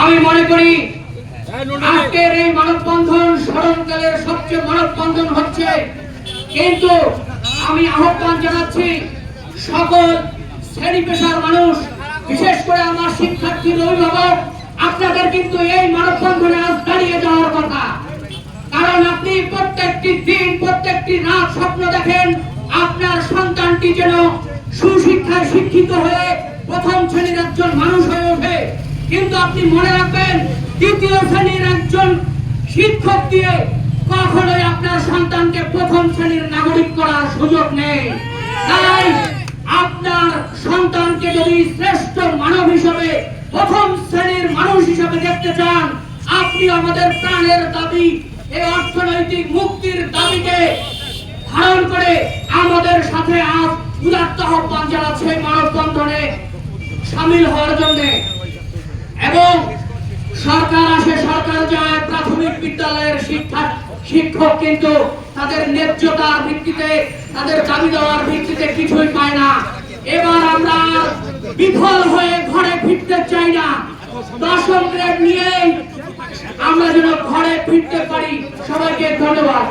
আমি মনে করি আজকের এই মানববন্ধন স্মরণকালের সবচেয়ে মানববন্ধন হচ্ছে। কিন্তু আমি আহ্বান জানাচ্ছি সকল শ্রেণি পেশার মানুষ বিশেষ করে আমার শিক্ষার্থী অভিভাবক আপনাদের কিন্তু এই মানববন্ধনে আজ দাঁড়িয়ে যাওয়ার কথা। কারণ আপনি প্রত্যেকটি দিন প্রত্যেকটি রাত স্বপ্ন দেখেন আপনার সন্তানটি যেন সুশিক্ষায় শিক্ষিত হয়ে প্রথম শ্রেণির একজন মানুষ হয়ে ওঠে কিন্তু আপনি মনে রাখবেন, দ্বিতীয় শ্রেণির একজন শিক্ষক দিয়ে কখনোই আপনার সন্তানকে প্রথম শ্রেণির নাগরিক করার সুযোগ নেই। তাই আপনার সন্তানকে যদি শ্রেষ্ঠ মানব হিসেবে, প্রথম শ্রেণির মানুষ হিসেবে দেখতে চান, আপনি আমাদের প্রাণের দাবি, এই অর্থনৈতিক মুক্তির দাবিকে ধারণ করে আমাদের সাথে আজ উদাত্ত আহ্বান জানাচ্ছে মানববন্ধনে সামিল হওয়ার জন্য। শিক্ষক কিন্তু তাদের ন্যায্যতার ভিত্তিতে, তাদের দাবি দেওয়ার ভিত্তিতে কিছুই পায় না। এবার আমরা বিফল হয়ে ঘরে ফিরতে চাই না। দশম গ্রেড নিয়ে আমরা যেন ঘরে ফিরতে পারি। সবাইকে ধন্যবাদ।